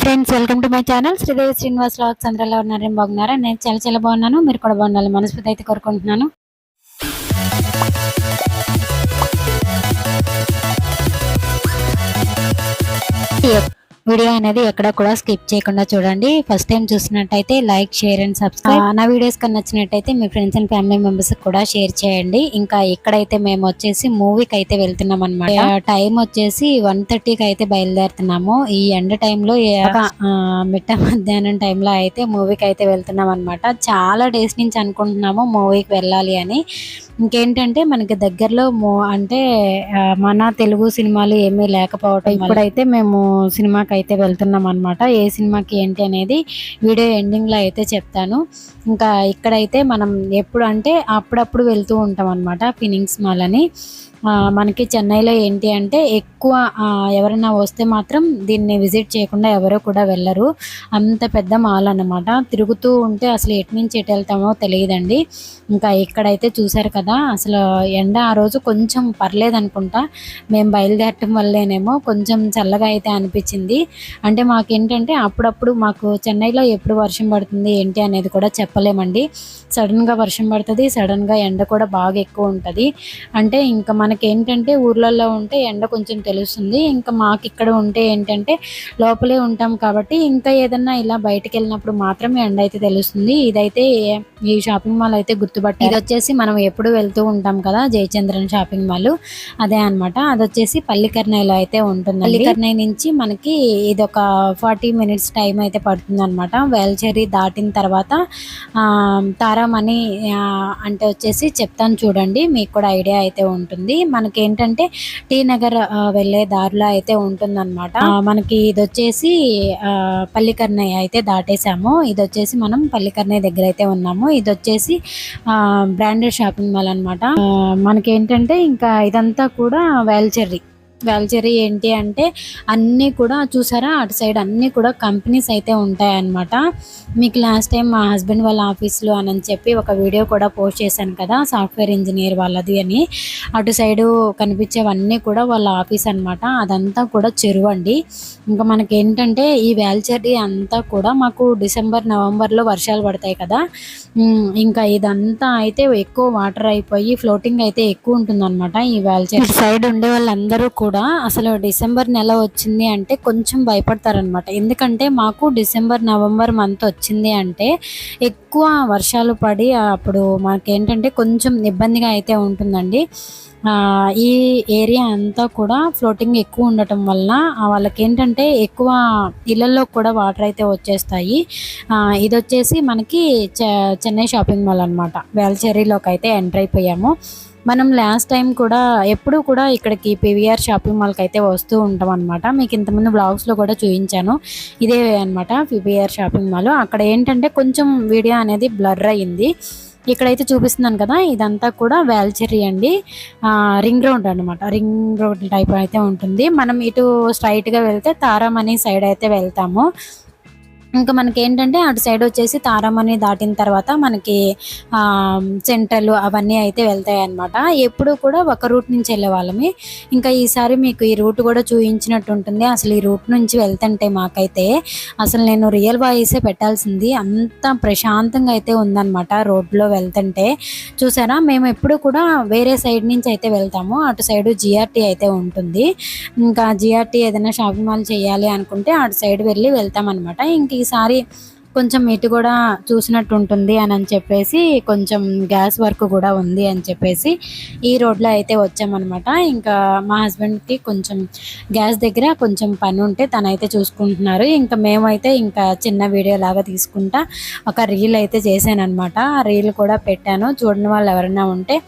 Friends welcome to my channel. Sridevi Srinivas lakhs అందరూ ఉన్నారని బాగున్నారా? నేను చాలా చాలా బాగున్నాను. మీరు కూడా బాగుండాలి మనస్ఫూర్తి అయితే కోరుకుంటున్నాను. వీడియో అనేది ఎక్కడ కూడా స్కిప్ చేయకుండా చూడండి. ఫస్ట్ టైం చూసినట్టయితే లైక్ షేర్ అండ్ సబ్స్క్రైబ్. నా వీడియోస్ కన్నా నచ్చినట్టయితే మీ ఫ్రెండ్స్ అండ్ ఫ్యామిలీ మెంబర్స్ కూడా షేర్ చేయండి. ఇంకా ఇక్కడైతే మేము వచ్చేసి మూవీకి అయితే వెళ్తున్నాం అనమాట టైం వచ్చేసి వన్ థర్టీకి అయితే బయలుదేరుతున్నాము. ఈ ఎండ టైంలో మిట్ట మధ్యాహ్నం టైంలో అయితే మూవీకి అయితే వెళ్తున్నాం అనమాట చాలా డేస్ నుంచి అనుకుంటున్నాము మూవీకి వెళ్ళాలి అని. ఇంకేంటంటే మనకి దగ్గరలో మో అంటే మన తెలుగు సినిమాలు ఏమీ లేకపోవటం ఇప్పుడైతే మేము సినిమాకి అయితే వెళ్తున్నాం అనమాట ఏ సినిమాకి ఏంటి అనేది వీడియో ఎండింగ్లో అయితే చెప్తాను. ఇంకా ఇక్కడైతే మనం ఎప్పుడు అంటే అప్పుడప్పుడు వెళ్తూ ఉంటాం అనమాట ఫినింగ్స్ మాల్ అని మనకి చెన్నైలో ఏంటి అంటే ఎక్కువ ఎవరైనా వస్తే మాత్రం దీన్ని విజిట్ చేయకుండా ఎవరో కూడా వెళ్ళరు. అంత పెద్ద మాల్ అనమాట తిరుగుతూ ఉంటే అసలు ఎటు నుంచి ఎటు వెళ్తామో తెలియదండి. ఇంకా ఇక్కడైతే చూసారు కదా అసలు ఎండ ఆ రోజు కొంచెం పర్లేదు అనుకుంటా మేము బయలుదేరటం వల్లేనేమో కొంచెం చల్లగా అయితే అనిపించింది. అంటే మాకేంటంటే అప్పుడప్పుడు మాకు చెన్నైలో ఎప్పుడు వర్షం పడుతుంది ఏంటి అనేది కూడా చెప్పలేమండి. సడన్గా వర్షం పడుతుంది సడన్గా ఎండ కూడా బాగా ఎక్కువ ఉంటుంది. అంటే ఇంకా మన మనకి ఏంటంటే ఊర్లలో ఉంటే ఎండ కొంచెం తెలుస్తుంది. ఇంకా మాకు ఇక్కడ ఉంటే ఏంటంటే లోపలే ఉంటాం కాబట్టి ఇంకా ఏదన్నా ఇలా బయటకు వెళ్ళినప్పుడు మాత్రమే ఎండ అయితే తెలుస్తుంది. ఇదైతే ఈ షాపింగ్ మాల్ అయితే గుర్తుపట్టి ఇది వచ్చేసి మనం ఎప్పుడు వెళ్తూ ఉంటాం కదా జయచంద్రన్ షాపింగ్ మాల్. అదే అనమాట అది వచ్చేసి పల్లికర్నైలో అయితే ఉంటుంది పల్లికర్నై నుంచి మనకి ఇది ఒక ఫార్టీ మినిట్స్ టైం అయితే పడుతుంది అనమాట వేల్చేరి దాటిన తర్వాత తారామణి అంటే వచ్చేసి చెప్తాను చూడండి. మీకు కూడా ఐడియా అయితే ఉంటుంది. మనకి ఏంటంటే టీ నగర్ వెళ్ళే దారిలో అయితే ఉంటుందన్నమాట. మనకి ఇది వచ్చేసి పల్లికర్నయ్య అయితే దాటేసాము. ఇది వచ్చేసి మనం పల్లికర్నయ్య దగ్గర అయితే ఉన్నాము. ఇది వచ్చేసి బ్రాండెడ్ షాపింగ్ మాల్ అనమాట మనకి ఏంటంటే ఇంకా ఇదంతా కూడా వేల్చెర్రీ. వాల్చరీ ఏంటి అంటే అన్నీ కూడా చూసారా? అటు సైడ్ అన్నీ కూడా కంపెనీస్ అయితే ఉంటాయన్నమాట. మీకు లాస్ట్ టైం మా హస్బెండ్ వాళ్ళ ఆఫీస్లో అని చెప్పి ఒక వీడియో కూడా పోస్ట్ చేశాను కదా సాఫ్ట్వేర్ ఇంజనీర్ వాళ్ళది అని. అటు సైడు కనిపించేవన్నీ కూడా వాళ్ళ ఆఫీస్ అనమాట అదంతా కూడా చెరువండి ఇంకా మనకి ఏంటంటే ఈ వాల్చరీ అంతా కూడా మాకు డిసెంబర్ నవంబర్లో వర్షాలు పడతాయి కదా. ఇంకా ఇదంతా అయితే ఎక్కువ వాటర్ అయిపోయి ఫ్లోటింగ్ అయితే ఎక్కువ ఉంటుందన్నమాట ఈ వాల్చరీ సైడ్ ఉండే వాళ్ళందరూ కూడా కూడా అసలు డిసెంబర్ నెల వచ్చింది అంటే కొంచెం భయపడతారనమాట ఎందుకంటే మాకు డిసెంబర్ నవంబర్ మంత్ వచ్చింది అంటే ఎక్కువ వర్షాలు పడి అప్పుడు మాకేంటంటే కొంచెం ఇబ్బందిగా అయితే ఉంటుందండి. ఈ ఏరియా అంతా కూడా ఫ్లోటింగ్ ఎక్కువ ఉండటం వల్ల వాళ్ళకి ఏంటంటే ఎక్కువ ఇళ్ళల్లో కూడా వాటర్ అయితే వచ్చేస్తాయి. ఇది వచ్చేసి మనకి చెన్నై షాపింగ్ మాల్ అనమాట వేల్చెరీలోకి అయితే ఎంటర్ అయిపోయాము. మనం లాస్ట్ టైం కూడా ఎప్పుడూ కూడా ఇక్కడికి పీవీఆర్ షాపింగ్ మాల్కి అయితే వస్తూ ఉంటాం అనమాట మీకు ఇంతమంది బ్లాగ్స్లో కూడా చూపించాను. ఇదే అనమాట పీవీఆర్ షాపింగ్ మాల్ అక్కడ ఏంటంటే కొంచెం వీడియో అనేది బ్లర్ అయ్యింది. ఇక్కడైతే చూపిస్తున్నాను కదా ఇదంతా కూడా వ్యాల్చెరీ అండి. రింగ్ రోడ్ అనమాట రింగ్ రోడ్ టైప్ అయితే ఉంటుంది. మనం ఇటు స్ట్రైట్గా వెళ్తే తారామణి సైడ్ అయితే వెళ్తాము. ఇంకా మనకి ఏంటంటే అటు సైడ్ వచ్చేసి తారామణి దాటిన తర్వాత మనకి సెంట్రల్ అవన్నీ అయితే వెళ్తాయి అనమాట ఎప్పుడు కూడా ఒక రూట్ నుంచి వెళ్ళే వాళ్ళమి. ఇంకా ఈసారి మీకు ఈ రూట్ కూడా చూపించినట్టు ఉంటుంది. అసలు ఈ రూట్ నుంచి వెళ్తుంటే మాకైతే అసలు నేను రియల్ వాయిసే పెట్టాల్సింది. అంత ప్రశాంతంగా అయితే ఉందన్నమాట రోడ్లో వెళ్తుంటే. చూసారా? మేము ఎప్పుడు కూడా వేరే సైడ్ నుంచి అయితే వెళ్తాము. అటు సైడ్ జిఆర్టీ అయితే ఉంటుంది. ఇంకా జిఆర్టీ ఏదైనా షాపింగ్ మాల్ చేయాలి అనుకుంటే అటు సైడ్ వెళ్ళి వెళ్తాం అనమాట ఇంక ఈసారి కొంచెం ఇటు కూడా చూసినట్టు ఉంటుంది అని అని చెప్పేసి కొంచెం గ్యాస్ వర్క్ కూడా ఉంది అని చెప్పేసి ఈ రోడ్లో అయితే వచ్చామన్నమాట. ఇంకా మా హస్బెండ్కి కొంచెం గ్యాస్ దగ్గర కొంచెం పని ఉంటే తనైతే చూసుకుంటున్నారు. ఇంకా మేమైతే ఇంకా చిన్న వీడియో లాగా తీసుకుంటా ఒక రీల్ అయితే చేశాను అనమాట రీల్ కూడా పెట్టాను. చూడని వాళ్ళు ఎవరైనా ఉంటే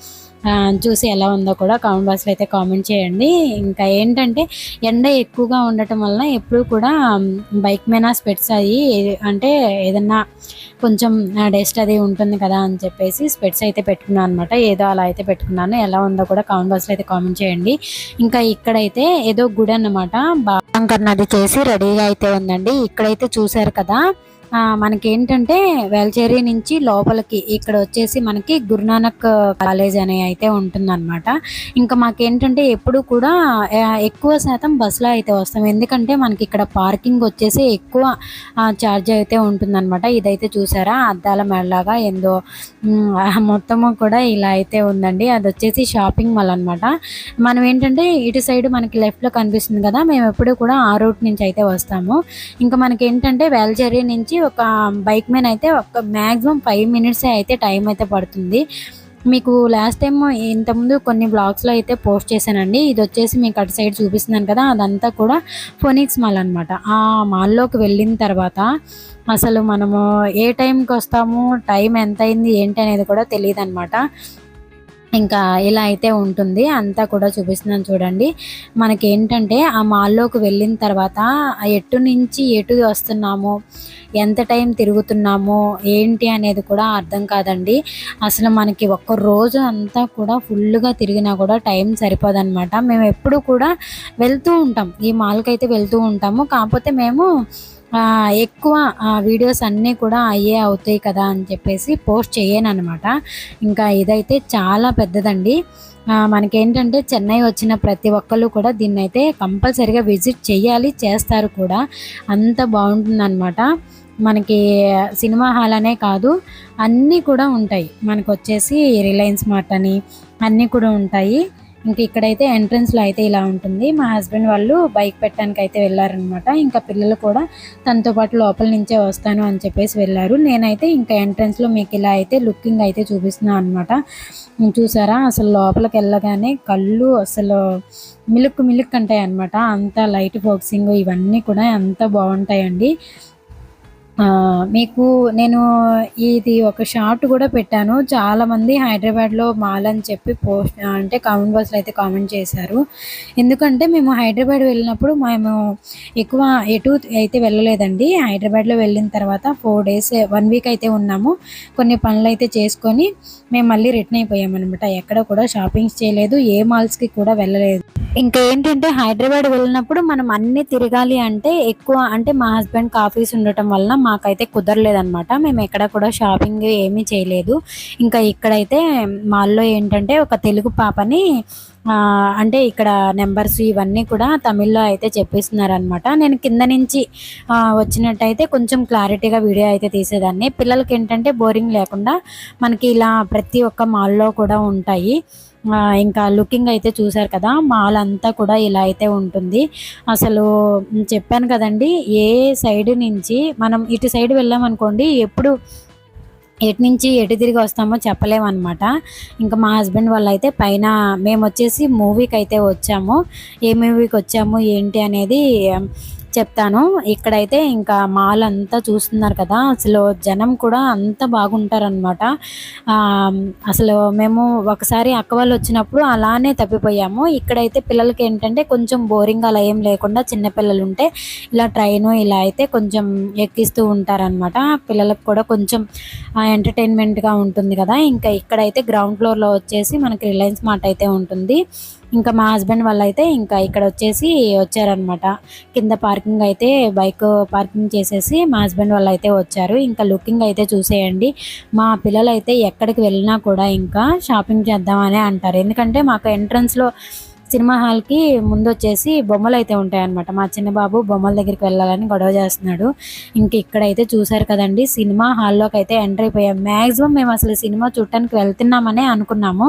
చూసి ఎలా ఉందో కూడా కామెంట్ బాక్స్లో అయితే కామెంట్ చేయండి. ఇంకా ఏంటంటే ఎండ ఎక్కువగా ఉండటం వలన ఎప్పుడు కూడా బైక్ మీద స్పెట్స్ అయ్యి అంటే ఏదన్నా కొంచెం డస్ట్ అది ఉంటుంది కదా అని చెప్పేసి స్పెట్స్ అయితే పెట్టుకున్నాను అనమాట ఏదో అలా అయితే పెట్టుకున్నాను. ఎలా ఉందో కూడా కామెంట్ బాక్స్లో అయితే కామెంట్ చేయండి. ఇంకా ఇక్కడైతే ఏదో గుడి అన్నమాట. బాగా నది చేసి రెడీగా అయితే ఉందండి. ఇక్కడైతే చూసారు కదా మనకి ఏంటంటే వేల్చేరి నుంచి లోపలికి ఇక్కడ వచ్చేసి మనకి గురునానక్ కాలేజ్ అనే అయితే ఉంటుందన్నమాట. ఇంకా మాకేంటంటే ఎప్పుడు కూడా ఎక్కువ శాతం బస్సులో అయితే వస్తాం. ఎందుకంటే మనకి ఇక్కడ పార్కింగ్ వచ్చేసి ఎక్కువ ఛార్జ్ అయితే ఉంటుందన్నమాట. ఇదైతే చూసారా? అద్దాల మెడలాగా ఏందో మొత్తము కూడా ఇలా అయితే ఉందండి. అది వచ్చేసి షాపింగ్ మాల్ అనమాట మనం ఏంటంటే ఇటు సైడ్ మనకి లెఫ్ట్లో కనిపిస్తుంది కదా మేము ఎప్పుడు కూడా ఆ రూట్ నుంచి అయితే వస్తాము. ఇంకా మనకి ఏంటంటే వేల్చేరి నుంచి ఒక బైక్ మీద అయితే ఒక మ్యాక్సిమం ఫైవ్ మినిట్సే అయితే టైం అయితే పడుతుంది. మీకు లాస్ట్ టైం ఇంతకుముందు కొన్ని బ్లాగ్స్లో అయితే పోస్ట్ చేశానండి. ఇది వచ్చేసి మీకు అటు సైడ్ చూపిస్తున్నాను కదా అదంతా కూడా ఫోనిక్స్ మాల్ అనమాట ఆ మాల్లోకి వెళ్ళిన తర్వాత అసలు మనము ఏ టైంకి వస్తాము టైం ఎంత అయింది ఏంటి అనేది కూడా తెలియదు అనమాట ఇంకా ఇలా అయితే ఉంటుంది. అంతా కూడా చూపిస్తున్నాను చూడండి. మనకి ఏంటంటే ఆ మాల్లోకి వెళ్ళిన తర్వాత ఎటు నుంచి ఎటు వస్తున్నాము ఎంత టైం తిరుగుతున్నాము ఏంటి అనేది కూడా అర్థం కాదండి. అసలు మనకి ఒక్క రోజు అంతా కూడా ఫుల్గా తిరిగినా కూడా టైం సరిపోదన్నమాట. మేము ఎప్పుడు కూడా వెళ్తూ ఉంటాం. ఈ మాల్కి అయితే వెళ్తూ ఉంటాము. కాకపోతే మేము ఎక్కువ వీడియోస్ అన్నీ కూడా అయ్యే అవుతాయి కదా అని చెప్పేసి పోస్ట్ చేయను అనమాట ఇంకా ఇదైతే చాలా పెద్దదండి. మనకేంటంటే చెన్నై వచ్చిన ప్రతి ఒక్కళ్ళు కూడా దీన్ని అయితే కంపల్సరిగా విజిట్ చేయాలి చేస్తారు కూడా. అంత బాగుంటుందన్నమాట. మనకి సినిమా హాల్ అనే కాదు అన్నీ కూడా ఉంటాయి. మనకు వచ్చేసి రిలయన్స్ మార్ట్ అని అన్నీ కూడా ఉంటాయి. ఇంకా ఇక్కడైతే ఎంట్రన్స్లో అయితే ఇలా ఉంటుంది. మా హస్బెండ్ వాళ్ళు బైక్ పెట్టడానికి అయితే వెళ్ళారనమాట ఇంకా పిల్లలు కూడా తనతో పాటు లోపల నుంచే వస్తాను అని చెప్పేసి వెళ్ళారు. నేనైతే ఇంకా ఎంట్రన్స్లో మీకు ఇలా అయితే లుకింగ్ అయితే చూపిస్తున్నాను అనమాట చూసారా? అసలు లోపలికి వెళ్ళగానే కళ్ళు అసలు మిలుక్ మిలుక్ అంటాయి అనమాట అంత లైట్ ఫోక్సింగ్ ఇవన్నీ కూడా ఎంత బాగుంటాయండి. మీకు నేను ఇది ఒక షార్ట్ కూడా పెట్టాను. చాలామంది హైదరాబాద్లో మాల్ అని చెప్పి పోస్ట్ అంటే కామెంట్ బాక్స్లో అయితే కామెంట్ చేశారు. ఎందుకంటే మేము హైదరాబాద్ వెళ్ళినప్పుడు మేము ఎక్కువ ఎటు అయితే వెళ్ళలేదండి. హైదరాబాద్లో వెళ్ళిన తర్వాత ఫోర్ డేస్ వన్ వీక్ అయితే ఉన్నాము. కొన్ని పనులు అయితే చేసుకొని మేము మళ్ళీ రిటర్న్ అయిపోయామన్నమాట ఎక్కడ కూడా షాపింగ్స్ చేయలేదు ఏ మాల్స్కి కూడా వెళ్ళలేదు. ఇంకా ఏంటంటే హైదరాబాద్ వెళ్ళినప్పుడు మనం అన్నీ తిరగాలి అంటే ఎక్కువ అంటే మా హస్బెండ్కి ఆఫీస్ ఉండటం వలన మాకైతే కుదరలేదనమాట మేము ఎక్కడ కూడా షాపింగ్ ఏమీ చేయలేదు. ఇంకా ఇక్కడైతే మాల్లో ఏంటంటే ఒక తెలుగు పాపని అంటే ఇక్కడ నెంబర్స్ ఇవన్నీ కూడా తమిళ్ళో అయితే చెప్పిస్తున్నారనమాట నేను కింద నుంచి వచ్చినట్టయితే కొంచెం క్లారిటీగా వీడియో అయితే తీసేదాన్ని. పిల్లలకి ఏంటంటే బోరింగ్ లేకుండా మనకి ఇలా ప్రతి ఒక్క మాల్లో కూడా ఉంటాయి. ఇంకా లుకింగ్ అయితే చూసారు కదా మాల్ అంతా కూడా ఇలా అయితే ఉంటుంది. అసలు చెప్పాను కదండి ఏ సైడ్ నుంచి మనం ఇటు సైడ్ వెళ్ళామనుకోండి ఎప్పుడు ఎటు నుంచి ఎటు తిరిగి వస్తామో చెప్పలేమన్నమాట. ఇంకా మా హస్బెండ్ వాళ్ళు అయితే పైన మేము వచ్చేసి మూవీకి అయితే వచ్చాము. ఏ మూవీకి వచ్చాము ఏంటి అనేది చెప్తాను. ఇక్కడైతే ఇంకా మాల్ అంతా చూస్తున్నారు కదా అసలు జనం కూడా అంత బాగుంటారనమాట అసలు మేము ఒకసారి అక్క వాళ్ళు వచ్చినప్పుడు అలానే తప్పిపోయాము. ఇక్కడైతే పిల్లలకి ఏంటంటే కొంచెం బోరింగ్ అలా ఏం లేకుండా చిన్నపిల్లలు ఉంటే ఇలా ట్రైన్ ఇలా అయితే కొంచెం ఎక్కిస్తూ ఉంటారనమాట పిల్లలకు కూడా కొంచెం ఎంటర్టైన్మెంట్గా ఉంటుంది కదా. ఇంకా ఇక్కడైతే గ్రౌండ్ ఫ్లోర్లో వచ్చేసి మనకి రిలయన్స్ మార్ట్ అయితే ఉంటుంది. ఇంకా మా హస్బెండ్ వాళ్ళు అయితే ఇంకా ఇక్కడ వచ్చేసి వచ్చారనమాట కింద పార్కింగ్ అయితే బైక్ పార్కింగ్ చేసేసి మా హస్బెండ్ వాళ్ళు అయితే వచ్చారు. ఇంకా లుకింగ్ అయితే చూసేయండి. మా పిల్లలు అయితే ఎక్కడికి వెళ్ళినా కూడా ఇంకా షాపింగ్ చేద్దామనే అంటారు. ఎందుకంటే మాకు ఎంట్రన్స్లో సినిమా హాల్కి ముందు వచ్చేసి బొమ్మలు అయితే ఉంటాయి అనమాట మా చిన్న బాబు బొమ్మల దగ్గరికి వెళ్ళాలని గొడవ చేస్తున్నాడు. ఇంక ఇక్కడైతే చూసారు కదండి సినిమా హాల్లోకి అయితే ఎంటర్ అయిపోయాం మ్యాక్సిమం మేము అసలు సినిమా చూడటానికి వెళ్తున్నామనే అనుకున్నాము.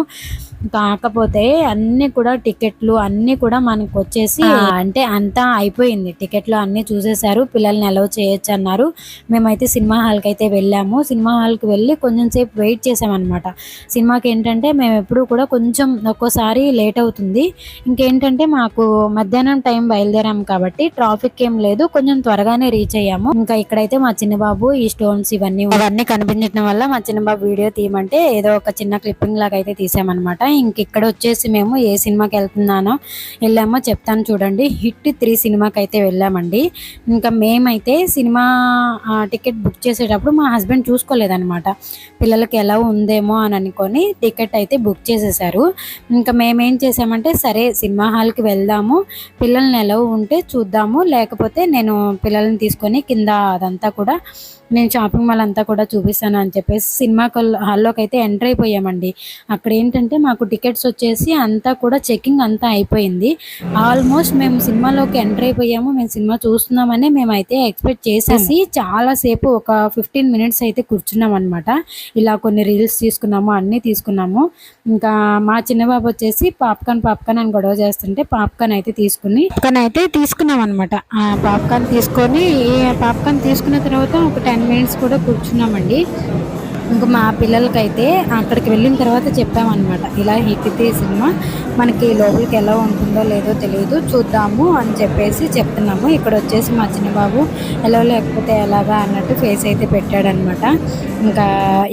కాకపోతే అన్ని కూడా టికెట్లు అన్ని కూడా మనకు వచ్చేసి అంటే అంతా అయిపోయింది. టికెట్లు అన్ని చూసేశారు పిల్లల్ని అలవ్ చేయొచ్చు అన్నారు మేమైతే సినిమా హాల్కి అయితే వెళ్ళాము. సినిమా హాల్కి వెళ్ళి కొంచెం సేపు వెయిట్ చేసామన్నమాట. సినిమాకి ఏంటంటే మేము ఎప్పుడు కూడా కొంచెం ఒక్కోసారి లేట్ అవుతుంది. ఇంకేంటంటే మాకు మధ్యాహ్నం టైం బయలుదేరాం కాబట్టి ట్రాఫిక్ ఏం లేదు. కొంచెం త్వరగానే రీచ్ అయ్యాము. ఇంకా ఇక్కడైతే మా చిన్నబాబు ఈ స్టోన్స్ ఇవన్నీ అవన్నీ కనిపించడం వల్ల మా చిన్నబాబు వీడియో తీయమంటే ఏదో ఒక చిన్న క్లిప్పింగ్ లాగా అయితే తీసామన్నమాట. ఇంక ఇక్కడ వచ్చేసి మేము ఏ సినిమాకి వెళ్తున్నానో వెళ్ళామో చెప్తాను చూడండి. హిట్ త్రీ సినిమాకి అయితే వెళ్ళామండి. ఇంకా మేమైతే సినిమా టికెట్ బుక్ చేసేటప్పుడు మా హస్బెండ్ చూసుకోలేదనమాట పిల్లలకి ఎలా ఉందేమో అని అనుకొని టికెట్ అయితే బుక్ చేసేసారు. ఇంకా మేమేం చేసామంటే సరే సరే సినిమా హాల్కి వెళ్దాము. పిల్లల్ని ఎలా ఉంటే చూద్దాము. లేకపోతే నేను పిల్లల్ని తీసుకొని కింద అదంతా కూడా నేను షాపింగ్ మాల్ అంతా కూడా చూపిస్తాను అని చెప్పేసి సినిమా హాల్లోకి అయితే ఎంటర్ అయిపోయామండి. అక్కడ ఏంటంటే మాకు టికెట్స్ వచ్చేసి అంతా కూడా చెకింగ్ అంతా అయిపోయింది. ఆల్మోస్ట్ మేము సినిమాలోకి ఎంటర్ అయిపోయాము. మేము సినిమా చూస్తున్నామని మేమైతే ఎక్స్పెక్ట్ చేసేసి చాలాసేపు ఒక ఫిఫ్టీన్ మినిట్స్ అయితే కూర్చున్నాం అనమాట ఇలా కొన్ని రీల్స్ తీసుకున్నాము అన్నీ తీసుకున్నాము. ఇంకా మా చిన్న బాబు వచ్చేసి పాప్కార్న్ పాప్కార్న్ అని గొడవ చేస్తుంటే పాప్కార్న్ అయితే తీసుకుని పాప్కార్న్ అయితే తీసుకున్నాం అనమాట పాప్కార్న్ తీసుకొని పాప్కార్న్ తీసుకున్న తర్వాత ఒక టెన్ మినిట్స్ కూడా కూర్చున్నామండి. ఇంకా మా పిల్లలకైతే అక్కడికి వెళ్ళిన తర్వాత చెప్పామన్నమాట. ఇలా హిట్ సినిమా మనకి లోపలికి ఎలా ఉంటుందో లేదో తెలియదు చూద్దాము అని చెప్పేసి చెప్తున్నాము. ఇక్కడ వచ్చేసి మా చిన్నబాబు ఎలా లేకపోతే ఎలాగా అన్నట్టు ఫేస్ అయితే పెట్టాడనమాట ఇంకా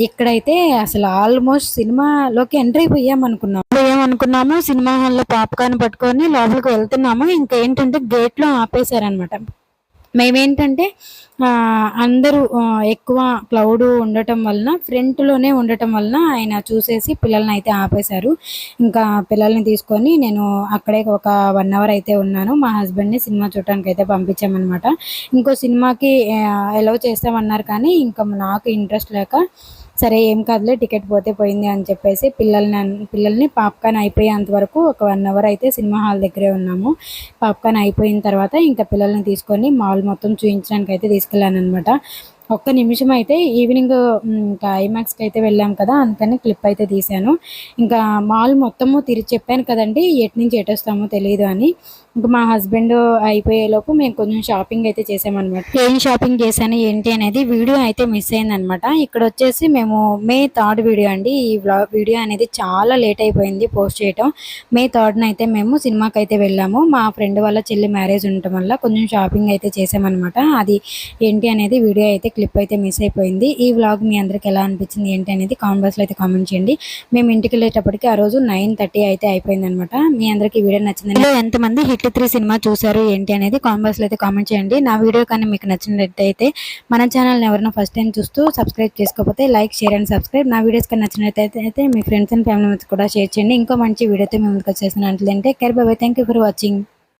ఇక్కడైతే అసలు ఆల్మోస్ట్ సినిమాలోకి ఎంటర్ అయిపోయాం అనుకున్నాం ఏమనుకున్నాము సినిమా హాల్లో పాప్కార్న్ పట్టుకొని లోపలికి వెళ్తున్నాము. ఇంకా ఏంటంటే గేట్లో ఆపేశారనమాట మేమేంటంటే అందరూ ఎక్కువ క్లౌడ్ ఉండటం వలన ఫ్రంట్లోనే ఉండటం వలన ఆయన చూసేసి పిల్లల్ని అయితే ఆపేశారు. ఇంకా పిల్లల్ని తీసుకొని నేను అక్కడే ఒక వన్ అవర్ అయితే ఉన్నాను. మా హస్బెండ్ని సినిమా చూడటానికి అయితే పంపించామన్నమాట. ఇంకో సినిమాకి ఎలవ్ చేస్తామన్నారు కానీ ఇంకా నాకు ఇంట్రెస్ట్ లేక సరే ఏం కాదులే టికెట్ పోతే పోయింది అని చెప్పేసి పిల్లల్ని పిల్లల్ని పాప్కార్న్ అయిపోయేంత వరకు ఒక వన్ అవర్ అయితే సినిమా హాల్ దగ్గరే ఉన్నాము. పాప్కార్న్ అయిపోయిన తర్వాత ఇంకా పిల్లల్ని తీసుకొని మాల్ మొత్తం చూపించడానికి అయితే తీసుకెళ్ళాను అనమాట ఒక్క నిమిషం అయితే ఈవినింగ్ ఇంకా ఐమాక్స్కి అయితే వెళ్ళాం కదా అందుకని క్లిప్ అయితే తీశాను. ఇంకా మాల్ మొత్తము తిరిగి చెప్పాను కదండి ఎటు నుంచి ఎటు వస్తామో తెలియదు అని. ఇంకా మా హస్బెండ్ అయిపోయేలోపు మేము కొంచెం షాపింగ్ అయితే చేసామన్నమాట. ఏం షాపింగ్ చేశాను ఏంటి అనేది వీడియో అయితే మిస్ అయిందనమాట ఇక్కడ వచ్చేసి మేము మే థర్డ్ వీడియో అండి. ఈ వ్లాగ్ వీడియో అనేది చాలా లేట్ అయిపోయింది పోస్ట్ చేయటం. మే థర్డ్న అయితే మేము సినిమాకి అయితే వెళ్ళాము. మా ఫ్రెండ్ వాళ్ళ చెల్లి మ్యారేజ్ ఉండటం వల్ల కొంచెం షాపింగ్ అయితే చేసామన్నమాట. అది ఏంటి అనేది వీడియో అయితే క్లిప్ అయితే మిస్ అయిపోయింది. ఈ వ్లాగ్ మీ అందరికి ఎలా అనిపించింది ఏంటి అనేది కామెంట్ బాక్స్లో అయితే కామెంట్ చేయండి. మేము ఇంటికి వెళ్ళేటప్పటికి ఆ రోజు నైన్ థర్టీ అయితే అయిపోయింది అనమాట మీ అందరికి వీడియో నచ్చింది ఎంతమంది హిట్ త్రీ సినిమా చూసారు ఏంటి అనేది కామెంట్ బాక్స్లో అయితే కామెంట్ చేయండి. నా వీడియో కానీ మీకు నచ్చినట్టయితే మన ఛానల్ని ఎవరైనా ఫస్ట్ టైం చూస్తూ సబ్స్క్రైబ్ చేసుకోకపోతే లైక్ షేర్ అండ్ సబ్స్క్రైబ్ నా వీడియోస్ కానీ నచ్చినట్టయితే అయితే మీ ఫ్రెండ్స్ అండ్ ఫ్యామిలీ మెంబర్స్ కూడా షేర్ చేయండి. ఇంకో మంచి వీడియోతో మేము ముందుకు అంటే కేర్ బాబాయ్ థ్యాంక్ యూ ఫర్ వాచింగ్